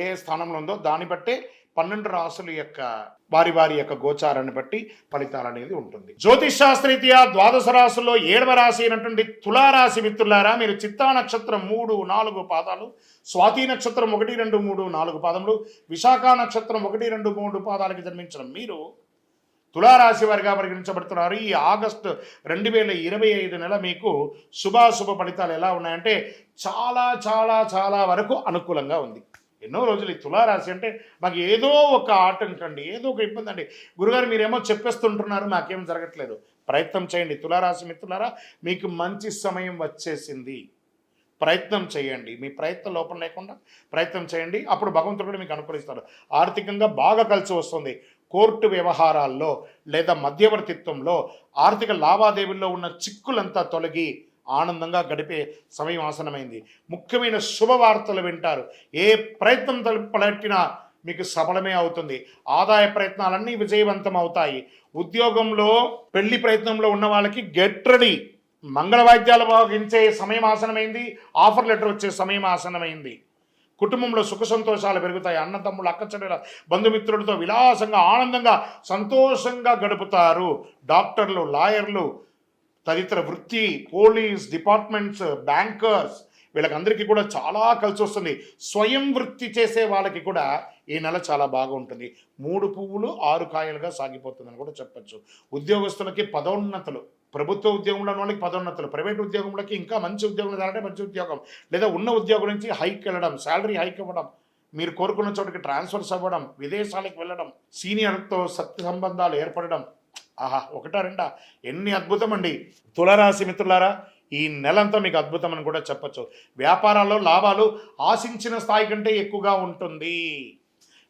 ఏ స్థానంలో ఉందో దాన్ని బట్టే పన్నెండు రాసుల యొక్క వారి వారి యొక్క గోచారాన్ని బట్టి ఫలితాలు అనేది ఉంటుంది. జ్యోతిషాస్త్రీత్యా ద్వాదశ రాశుల్లో ఏడవ రాశి అయినటువంటి తులారాశి మిత్రులారా మీరు చిత్తా నక్షత్రం మూడు నాలుగు పాదాలు స్వాతి నక్షత్రం ఒకటి రెండు మూడు నాలుగు పాదములు విశాఖ నక్షత్రం ఒకటి రెండు మూడు పాదాలకి జన్మించిన మీరు తులారాశి వారిగా పరిగణించబడుతున్నారు. ఈ ఆగస్టు రెండు వేల ఇరవై ఐదు నెల మీకు శుభాశుభ ఫలితాలు ఎలా ఉన్నాయంటే చాలా చాలా చాలా వరకు అనుకూలంగా ఉంది. ఎన్నో రోజులు ఈ తులారాశి అంటే మాకు ఏదో ఒక ఆటంకండి అండి ఏదో ఒక ఇబ్బంది అండి గురుగారు మీరేమో చెప్పేస్తుంటున్నారు నాకేం జరగట్లేదు. ప్రయత్నం చేయండి. తులారాశి మిత్రులారా మీకు మంచి సమయం వచ్చేసింది. ప్రయత్నం చేయండి. మీ ప్రయత్నం లోపం లేకుండా ప్రయత్నం చేయండి. అప్పుడు భగవంతుడు కూడా మీకు అనుకూలిస్తారు ఆర్థికంగా బాగా కలిసి వస్తుంది. కోర్టు వ్యవహారాల్లో లేదా మధ్యవర్తిత్వంలో ఆర్థిక లావాదేవీల్లో ఉన్న చిక్కులంతా తొలగి ఆనందంగా గడిపే సమయం ఆసనమైంది ముఖ్యమైన శుభవార్తలు వింటారు. ఏ ప్రయత్నం తలపట్టినా మీకు సఫలమే అవుతుంది. ఆదాయ ప్రయత్నాలన్నీ విజయవంతం అవుతాయి. ఉద్యోగంలో పెళ్ళి ప్రయత్నంలో ఉన్న వాళ్ళకి గెట్ రెడీ. మంగళ వాయిద్యాలు భావించే సమయం ఆసనమైంది ఆఫర్ లెటర్ వచ్చే సమయం ఆసనమైంది కుటుంబంలో సుఖ సంతోషాలు పెరుగుతాయి. అన్నతమ్ముళ్ళు అక్కచెల్లెల బంధుమిత్రులతో విలాసంగా ఆనందంగా సంతోషంగా గడుపుతారు. డాక్టర్లు లాయర్లు తదితర వృత్తి పోలీస్ డిపార్ట్మెంట్స్ బ్యాంకర్స్ వీళ్ళకందరికీ కూడా చాలా కలిసి వస్తుంది. స్వయం వృత్తి చేసే వాళ్ళకి కూడా ఈ నెల చాలా బాగుంటుంది. మూడు పువ్వులు ఆరు కాయలుగా సాగిపోతుందని కూడా చెప్పచ్చు. ఉద్యోగస్తులకి పదోన్నతులు ప్రభుత్వ ఉద్యోగంలో ఉన్న వాళ్ళకి పదోన్నతులు ప్రైవేట్ ఉద్యోగంలోకి ఇంకా మంచి ఉద్యోగం లేదంటే మంచి ఉద్యోగం. లేదా ఉన్న ఉద్యోగం నుంచి హైక్ వెళ్ళడం శాలరీ హైక్ ఇవ్వడం మీరు కోరుకున్న చోటికి ట్రాన్స్ఫర్స్ అవ్వడం విదేశాలకు వెళ్ళడం సీనియర్తో సత్య సంబంధాలు ఏర్పడడం ఆహా ఒకటా రెండా? ఎన్ని అద్భుతం అండి తులరాశి మిత్రులారా ఈ నెలంతా మీకు అద్భుతం అని కూడా చెప్పచ్చు. వ్యాపారాల్లో లాభాలు ఆశించిన స్థాయి కంటే ఎక్కువగా ఉంటుంది.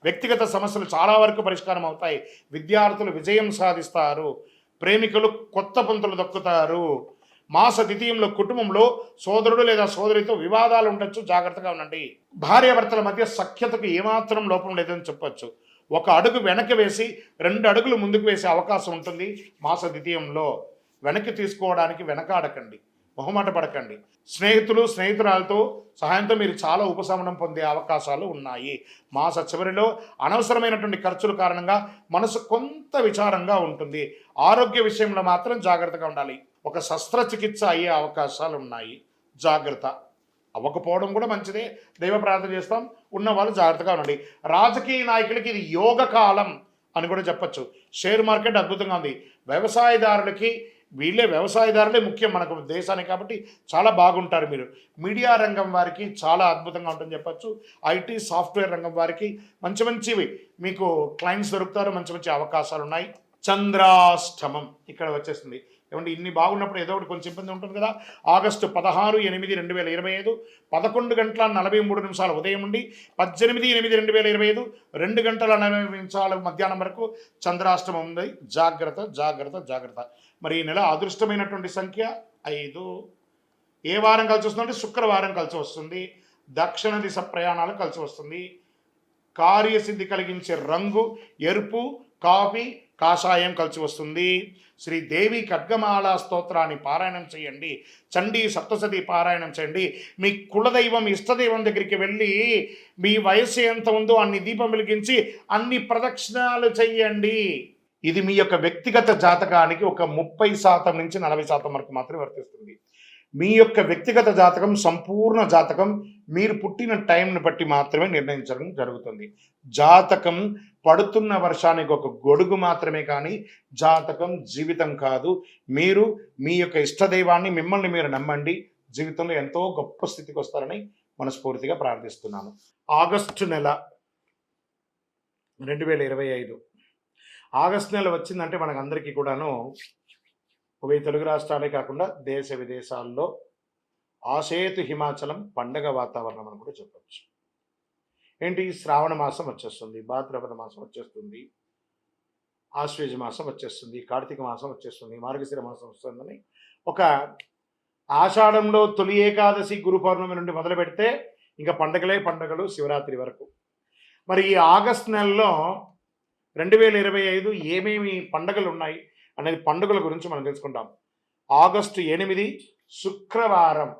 వ్యక్తిగత సమస్యలు చాలా వరకు పరిష్కారం అవుతాయి. విద్యార్థులు విజయం సాధిస్తారు. ప్రేమికులు కొత్త పొంతులు దక్కుతారు. మాస ద్వితీయంలో కుటుంబంలో సోదరుడు లేదా సోదరితో వివాదాలు ఉండొచ్చు. జాగ్రత్తగా ఉండండి. భార్యాభర్తల మధ్య సఖ్యతకు ఏమాత్రం లోపం లేదని చెప్పొచ్చు. ఒక అడుగు వెనక్కి వేసి రెండు అడుగులు ముందుకు వేసే అవకాశం ఉంటుంది. మాస ద్వితీయంలో వెనక్కి తీసుకోవడానికి వెనకాడకండి. మొహమాట పడకండి. స్నేహితులు స్నేహితురాలతో సహాయంతో మీరు చాలా ఉపశమనం పొందే అవకాశాలు ఉన్నాయి. మాస చివరిలో అనవసరమైనటువంటి ఖర్చుల కారణంగా మనసు కొంత విచారంగా ఉంటుంది. ఆరోగ్య విషయంలో మాత్రం జాగ్రత్తగా ఉండాలి. ఒక శస్త్రచికిత్స అయ్యే అవకాశాలు ఉన్నాయి. జాగ్రత్త. అవ్వకపోవడం కూడా మంచిదే. దైవ ప్రార్థన చేస్తాం. ఉన్న వాళ్ళు జాగ్రత్తగా ఉండండి. రాజకీయ నాయకులకి ఇది యోగ కాలం అని కూడా చెప్పచ్చు. షేర్ మార్కెట్ అద్భుతంగా ఉంది. వ్యవసాయదారులకి వీళ్ళే వ్యవసాయదారులే ముఖ్యం మనకు దేశానికి కాబట్టి చాలా బాగుంటారు మీరు. మీడియా రంగం వారికి చాలా అద్భుతంగా ఉంటుందని చెప్పచ్చు. ఐటీ సాఫ్ట్వేర్ రంగం వారికి మంచి మంచివి. మీకు క్లయింట్స్ దొరుకుతారు. మంచి మంచి అవకాశాలు ఉన్నాయి చంద్రాష్టమం ఇక్కడ వచ్చేసింది. ఏమంటే ఇన్ని బాగున్నప్పుడు ఏదో ఒకటి కొంచెం ఇబ్బంది ఉంటుంది కదా. ఆగస్టు పదహారు ఎనిమిది రెండు వేల ఇరవై ఐదు. పదకొండు గంటల నలభై మూడు నిమిషాల ఉదయం నుండి పద్దెనిమిది ఎనిమిది రెండు వేల ఇరవై ఐదు. రెండు గంటల నలభై నిమిషాల మధ్యాహ్నం వరకు చంద్రాష్టమం ఉంది. జాగ్రత్త జాగ్రత్త జాగ్రత్త. మరి ఈ నెల అదృష్టమైనటువంటి సంఖ్య ఐదు. ఏ వారం కలిసి వస్తుందంటే శుక్రవారం కలిసి వస్తుంది. దక్షిణ దిశ ప్రయాణాలు కలిసి వస్తుంది. కార్యసిద్ధి కలిగించే రంగు ఎరుపు కాఫీ కాషాయం కలిసి వస్తుంది. శ్రీదేవి ఖడ్గమాల స్తోత్రాన్ని పారాయణం చేయండి. చండీ సప్తసతి పారాయణం చేయండి. మీ కులదైవం ఇష్టదైవం దగ్గరికి వెళ్ళి మీ వయసు ఎంత ఉందో అన్ని దీపం వెలిగించి అన్ని ప్రదక్షిణాలు చెయ్యండి ఇది మీ యొక్క వ్యక్తిగత జాతకానికి ఒక ముప్పై శాతం నుంచి నలభై శాతం వరకు మాత్రమే వర్తిస్తుంది. మీ యొక్క వ్యక్తిగత జాతకం సంపూర్ణ జాతకం మీరు పుట్టిన టైంని బట్టి మాత్రమే నిర్ణయించడం జరుగుతుంది. జాతకం పడుతున్న వర్షానికి ఒక గొడుగు మాత్రమే కానీ జాతకం జీవితం కాదు. మీరు మీ యొక్క ఇష్టదైవాన్ని మిమ్మల్ని మీరు నమ్మండి. జీవితంలో ఎంతో గొప్ప స్థితికి వస్తారని మనస్ఫూర్తిగా ప్రార్థిస్తున్నాను. ఆగస్టు నెల రెండు వేల ఇరవై ఐదు. ఆగస్టు నెల వచ్చిందంటే మనకందరికీ కూడాను ఉభయ తెలుగు రాష్ట్రాలే కాకుండా దేశ విదేశాల్లో ఆసేతు హిమాచలం పండగ వాతావరణం అని కూడా చెప్పచ్చు. ఏంటి? శ్రావణ మాసం వచ్చేస్తుంది భాద్రపద మాసం వచ్చేస్తుంది ఆశ్వేజ మాసం వచ్చేస్తుంది కార్తీక మాసం వచ్చేస్తుంది మార్గశిర మాసం వస్తుందని ఒక ఆషాఢంలో తొలి ఏకాదశి గురు పౌర్ణమి నుండి మొదలు పెడితే ఇంకా పండగలే పండగలు శివరాత్రి వరకు. మరి ఈ ఆగస్ట్ నెలలో రెండు వేల ఇరవై ఐదు ఏమేమి పండగలు ఉన్నాయి అనేది పండుగల గురించి మనం తెలుసుకుంటాం. ఆగస్టు ఎనిమిది శుక్రవారం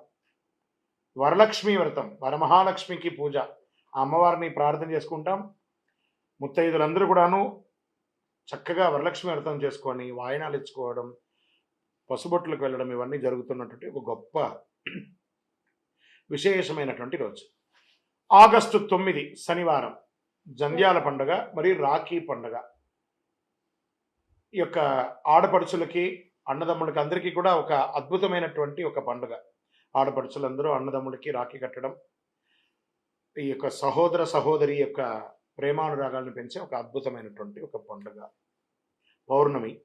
వరలక్ష్మి వ్రతం వరమహాలక్ష్మికి పూజ. ఆ అమ్మవారిని ప్రార్థన చేసుకుంటాం. ముత్తైదులందరూ కూడాను చక్కగా వరలక్ష్మి వ్రతం చేసుకొని వాయనాలు ఇచ్చుకోవడం పసుబొట్లకు వెళ్ళడం ఇవన్నీ జరుగుతున్నటువంటి ఒక గొప్ప విశేషమైనటువంటి రోజు. ఆగస్టు తొమ్మిది శనివారం జంధ్యాల పండుగ మరియు రాఖీ పండుగ. ఈ యొక్క ఆడపడుచులకి అన్నదమ్ములకి అందరికీ కూడా ఒక అద్భుతమైనటువంటి ఒక పండుగ. ఆడపడుచులందరూ అన్నదమ్ములకి రాఖీ కట్టడం ఈ యొక్క సహోదర సహోదరి యొక్క ప్రేమానురాగాలను పెంచే ఒక అద్భుతమైనటువంటి ఒక పండుగ. పౌర్ణమి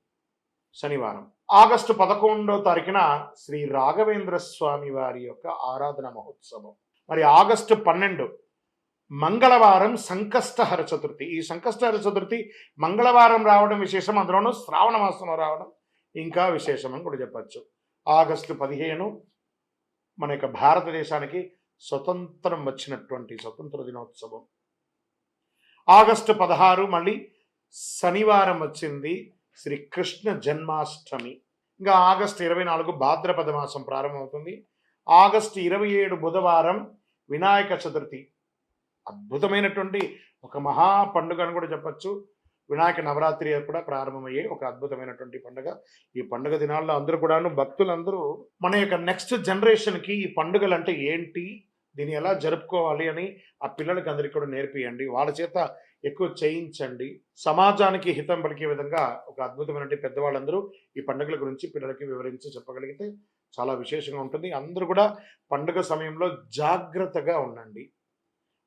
శనివారం. ఆగస్టు పదకొండవ తారీఖున శ్రీ రాఘవేంద్ర స్వామి వారి యొక్క ఆరాధన మహోత్సవం. మరి ఆగస్టు పన్నెండు మంగళవారం సంకష్టహర చతుర్థి. ఈ సంకష్టహర చతుర్థి మంగళవారం రావడం విశేషం అందులోనూ శ్రావణ మాసంలో రావడం ఇంకా విశేషం అని కూడా చెప్పచ్చు. ఆగస్టు పదిహేను మన యొక్క భారతదేశానికి స్వతంత్రం వచ్చినటువంటి స్వతంత్ర దినోత్సవం. ఆగస్టు పదహారు మళ్ళీ శనివారం వచ్చింది శ్రీకృష్ణ జన్మాష్టమి. ఇంకా ఆగస్టు ఇరవై నాలుగు భాద్రపద మాసం ప్రారంభమవుతుంది. ఆగస్టు ఇరవై ఏడు బుధవారం వినాయక చతుర్థి. అద్భుతమైనటువంటి ఒక మహా పండుగ అని కూడా చెప్పచ్చు. వినాయక నవరాత్రి కూడా ప్రారంభమయ్యే ఒక అద్భుతమైనటువంటి పండుగ. ఈ పండుగ దినాల్లో అందరూ కూడాను భక్తులందరూ మన యొక్క నెక్స్ట్ జనరేషన్కి ఈ పండుగలు అంటే ఏంటి? దీన్ని ఎలా జరుపుకోవాలి అని ఆ పిల్లలకి అందరికీ కూడా నేర్పియండి. వాళ్ళ చేత ఎక్కువ చేయించండి. సమాజానికి హితం పలికే విధంగా ఒక అద్భుతమైనటువంటి పెద్దవాళ్ళందరూ ఈ పండుగల గురించి పిల్లలకి వివరించి చెప్పగలిగితే చాలా విశేషంగా ఉంటుంది. అందరూ కూడా పండుగ సమయంలో జాగ్రత్తగా ఉండండి.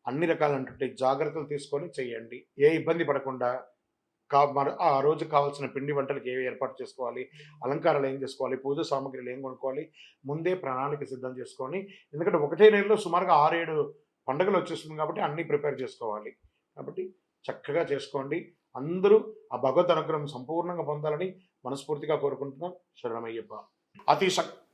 అన్ని రకాలైనటువంటి జాగ్రత్తలు తీసుకొని చేయండి. ఏ ఇబ్బంది పడకుండా కా మరి ఆ రోజు కావాల్సిన పిండి వంటలకు ఏవి ఏర్పాటు చేసుకోవాలి అలంకారాలు ఏం చేసుకోవాలి పూజ సామాగ్రిలు ఏం కొనుక్కోవాలి ముందే ప్రణాళిక సిద్ధం చేసుకొని ఎందుకంటే ఒకటే నెలలో సుమారుగా ఆరేడు పండుగలు వచ్చేస్తుంది కాబట్టి అన్నీ ప్రిపేర్ చేసుకోవాలి. కాబట్టి చక్కగా చేసుకోండి. అందరూ ఆ భగవద్ అనుగ్రహం సంపూర్ణంగా పొందాలని మనస్ఫూర్తిగా కోరుకుంటున్నాం. శరణమయ్యప్ప. అతి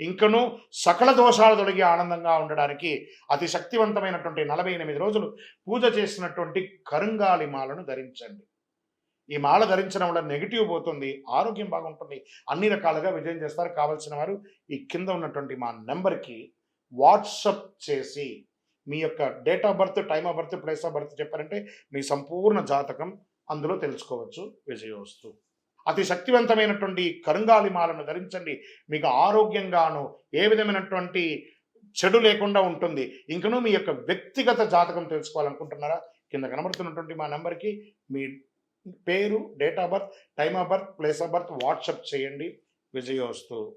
ఇంకను సకల దోషాలు తొలగి ఆనందంగా ఉండడానికి అతి శక్తివంతమైనటువంటి నలభై ఎనిమిది రోజులు పూజ చేసినటువంటి కరుంగాలి మాలను ధరించండి. ఈ మాల ధరించడం వల్ల నెగిటివ్ పోతుంది ఆరోగ్యం బాగుంటుంది అన్ని రకాలుగా విజయం చేస్తారు. కావలసిన వారు ఈ కింద ఉన్నటువంటి మా నెంబర్కి వాట్సప్ చేసి మీ యొక్క date of birth time of birth place of birth చెప్పారంటే మీ సంపూర్ణ జాతకం అందులో తెలుసుకోవచ్చు. విజయోస్తు. అతి శక్తివంతమైనటువంటి కరుంగాలిమాలను ధరించండి. మీకు ఆరోగ్యంగాను ఏ విధమైనటువంటి చెడు లేకుండా ఉంటుంది. ఇంకనూ మీ యొక్క వ్యక్తిగత జాతకం తెలుసుకోవాలనుకుంటున్నారా? కింద కనబడుతున్నటువంటి మా నెంబర్కి మీ పేరు date of birth time of birth place of birth WhatsApp చేయండి. విజయోస్తు.